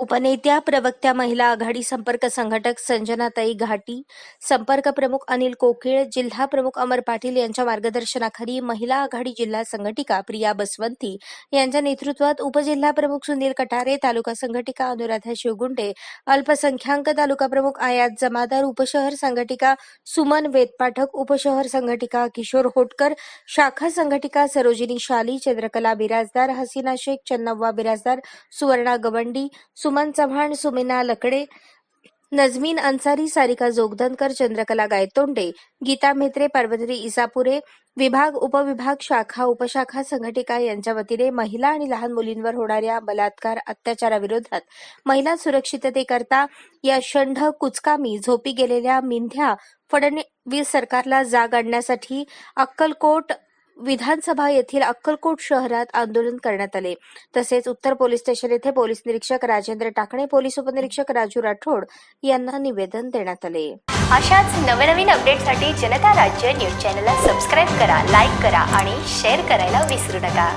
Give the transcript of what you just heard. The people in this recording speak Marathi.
उपनेत्या प्रवक्त्या महिला आघाडी संपर्क संघटक संजनाताई घाटी संपर्क प्रमुख अनिल कोकिळ जिल्हा प्रमुख अमर पाटील यांच्या मार्गदर्शनाखाली महिला आघाडी जिल्हा संघटिका प्रिया बसवंती यांच्या नेतृत्वात उपजिल्हा प्रमुख सुनील कटारे तालुका संघटिका अनुराधा शिवगुंडे अल्पसंख्याक तालुका प्रमुख आयात जमादार उपशहर संघटिका सुमन वेदपाठक उपशहर संघटिका किशोर होटकर शाखा संघटिका सरोजिनी शाली चंद्रकला बिराजदार हसीना शेख चन्नव्वा बिराजदार सुवर्णा गवंडी सुमन चव्हाण सुमिना लकडे नजमीन अन्सारी सारिका जोगदनकर चंद्रकला गायतोंडे गीता मेत्रे पार्वती इसापुरे विभाग उपविभाग शाखा उपशाखा संघटिका यांच्या वतीने महिला आणि लहान मुलींवर होणाऱ्या बलात्कार अत्याचाराविरोधात महिला सुरक्षिततेकरता या षंढ कुचकामी झोपी गेलेल्या मिंध्या फडणवीस सरकारला जाग आणण्यासाठी अक्कलकोट विधानसभा येथील अक्कलकोट शहरात आंदोलन करण्यात आले. तसेच उत्तर पोलीस स्टेशन येथे पोलीस निरीक्षक राजेंद्र टाकणे पोलीस उपनिरीक्षक राजू राठोड यांना निवेदन देण्यात आले. अशाच नवनवीन अपडेटसाठी जनता राज्य न्यूज चॅनलला सबस्क्राईब करा लाईक करा आणि शेअर करायला विसरू नका.